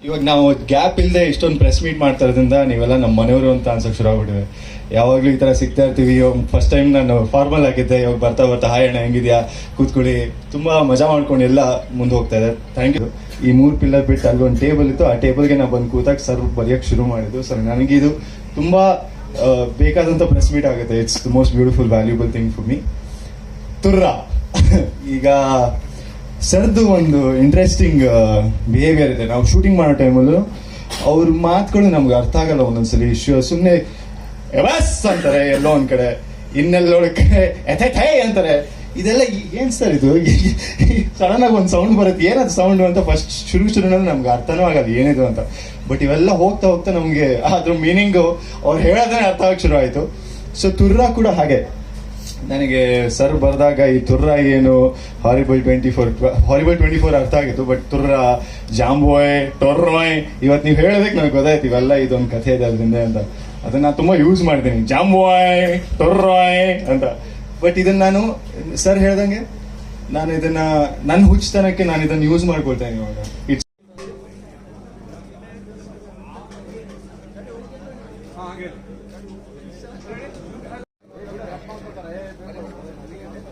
ಇವಾಗ ನಾವು ಗ್ಯಾಪ್ ಇಲ್ಲದೆ ಇಷ್ಟೊಂದು ಪ್ರೆಸ್ ಮೀಟ್ ಮಾಡ್ತಾ ಇರೋದ್ರಿಂದ ನೀವೆಲ್ಲ ನಮ್ಮ ಮನೆಯವರು ಅಂತ ಅನ್ಸಕ್ ಶುರು ಆಗ್ಬಿಟ್ಟಿದೆ. ಯಾವಾಗಲೂ ಈ ಥರ ಸಿಗ್ತಾ ಇರ್ತೀವಿ. ಇವಾಗ ಫಸ್ಟ್ ಟೈಮ್ ನಾನು ಫಾರ್ಮಲ್ ಆಗಿದ್ದೆ. ಇವಾಗ ಬರ್ತಾ ಬರ್ತಾ, ಹಾಯ್ ಅಣ್ಣ, ಹೆಂಗಿದ್ಯಾ? ಕೂತ್ಕೊಳ್ಳಿ. ತುಂಬಾ ಮಜಾ ಮಾಡ್ಕೊಂಡು ಎಲ್ಲ ಮುಂದೆ ಹೋಗ್ತಾ ಇದೆ ಥ್ಯಾಂಕ್ ಯು ಈ ಮೂರು ಪಿಲ್ಲರ್ ಬಿಟ್ಟು ಅಲ್ಲಿ ಒಂದು ಟೇಬಲ್ ಇತ್ತು. ಆ ಟೇಬಲ್ಗೆ ನಾವು ಬಂದು ಕೂತಾಗ ಸರ್ ಬರೆಯೋಕ್ಕೆ ಶುರು ಮಾಡಿದ್ದು. ಸರ್ ನನಗೆ ಇದು ತುಂಬಾ ಬೇಕಾದಂಥ ಪ್ರೆಸ್ ಮೀಟ್ ಆಗುತ್ತೆ. It's the most beautiful valuable thing for me ತುರ್ರ. ಈಗ ಸರ್ದು ಒಂದು ಇಂಟ್ರೆಸ್ಟಿಂಗ್ ಬಿಹೇವಿಯರ್ ಇದೆ. ನಾವು ಶೂಟಿಂಗ್ ಮಾಡೋ ಟೈಮಲ್ಲೂ ಅವ್ರ ಮಾತುಗಳು ನಮ್ಗೆ ಅರ್ಥ ಆಗಲ್ಲ ಒಂದೊಂದ್ಸಲಿ ಸುಮ್ಮನೆ ಎವಸ್ ಅಂತಾರೆ ಎಲ್ಲೋ ಒಂದ್ ಕಡೆ. ಇನ್ನೆಲ್ಲೋ ಕಡೆ ಎಥೆ ಥೈ ಅಂತಾರೆ. ಇದೆಲ್ಲ ಏನ್ ಸರ್ ಇದು? ಸಡನ್ ಆಗಿ ಒಂದು ಸೌಂಡ್ ಬರುತ್ತೆ. ಏನದು ಸೌಂಡ್ ಅಂತ ಫಸ್ಟ್ ಶುರು, ಶುರುನಲ್ಲಿ ನಮ್ಗೆ ಅರ್ಥನೂ ಆಗಲ್ಲ ಏನಿದು ಅಂತ. ಬಟ್ ಇವೆಲ್ಲ ಹೋಗ್ತಾ ಹೋಗ್ತಾ ನಮಗೆ ಅದ್ರ ಮೀನಿಂಗು ಅವ್ರು ಹೇಳೋದೇ ಅರ್ಥ ಆಗಕ್ಕೆ ಶುರು ಆಯಿತು ಸೊ ತುರ್ರ ಕೂಡ ಹಾಗೆ. ನನಗೆ ಸರ್ ಬರೆದಾಗ ಈ ತುರ್ರ ಏನು horrible twenty four horrible twenty four ಅರ್ಥ ಆಗಿತ್ತು ಬಟ್ ತುರ್ರ ಜಾಂಬೋಯ್ ಟೊರ್ರೋಯ್ ಇವತ್ತು ನೀವು ಹೇಳೋದಕ್ಕೆ ನನಗೆ ಗೊತ್ತಾಯ್ತು, ಇವೆಲ್ಲ ಇದೊಂದು ಕಥೆ ಇದೆ ಅದರಿಂದ ಅಂತ. ಅದನ್ನು ನಾನು ತುಂಬ ಯೂಸ್ ಮಾಡ್ತೀನಿ. ಜಾಂಬೋಯ್ ಟೊರ್ರೋಯ್ ಅಂತ. ಬಟ್ ಇದನ್ನು ನಾನು, ಸರ್ ಹೇಳ್ದಂಗೆ, ನಾನು ಇದನ್ನು ನನ್ನ ಹುಚ್ಚತನಕ್ಕೆ ನಾನು ಇದನ್ನು ಯೂಸ್ ಮಾಡ್ಕೊಳ್ತೇನೆ ಇವಾಗ. ಇಟ್ಸ್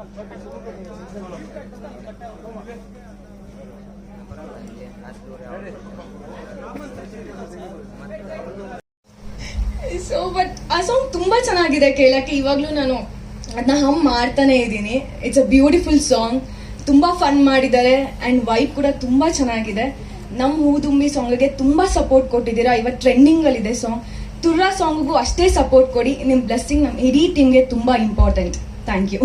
ಸೊ ಬಟ್ ಆ ಸಾಂಗ್ ತುಂಬಾ ಚೆನ್ನಾಗಿದೆ ಕೇಳಕ್ಕೆ. ಇವಾಗ್ಲೂ ನಾನು ಅದನ್ನ ಹಮ್ ಮಾಡ್ತಾನೆ ಇದ್ದೀನಿ. ಇಟ್ಸ್ ಅ ಬ್ಯೂಟಿಫುಲ್ ಸಾಂಗ್ ತುಂಬಾ ಫನ್ ಮಾಡಿದ್ದಾರೆ ಅಂಡ್ ವೈಬ್ ಕೂಡ ತುಂಬಾ ಚೆನ್ನಾಗಿದೆ. ನಮ್ಮ ಹೂದುಂಬಿ ಸಾಂಗ್ಗೆ ತುಂಬಾ ಸಪೋರ್ಟ್ ಕೊಟ್ಟಿದ್ದೀರಾ? ಇವತ್ತು ಟ್ರೆಂಡಿಂಗ್ ಅಲ್ಲಿ ಇದೆ ಸಾಂಗ್ ತುರ್ರಾ ಸಾಂಗ್ಗೂ ಅಷ್ಟೇ ಸಪೋರ್ಟ್ ಕೊಡಿ. ನಿಮ್ ಬ್ಲೆಸ್ಸಿಂಗ್ ನಮ್ಮ ಇಡೀ ಟೀಮ್ಗೆ ತುಂಬಾ ಇಂಪಾರ್ಟೆಂಟ್ ಥ್ಯಾಂಕ್ ಯು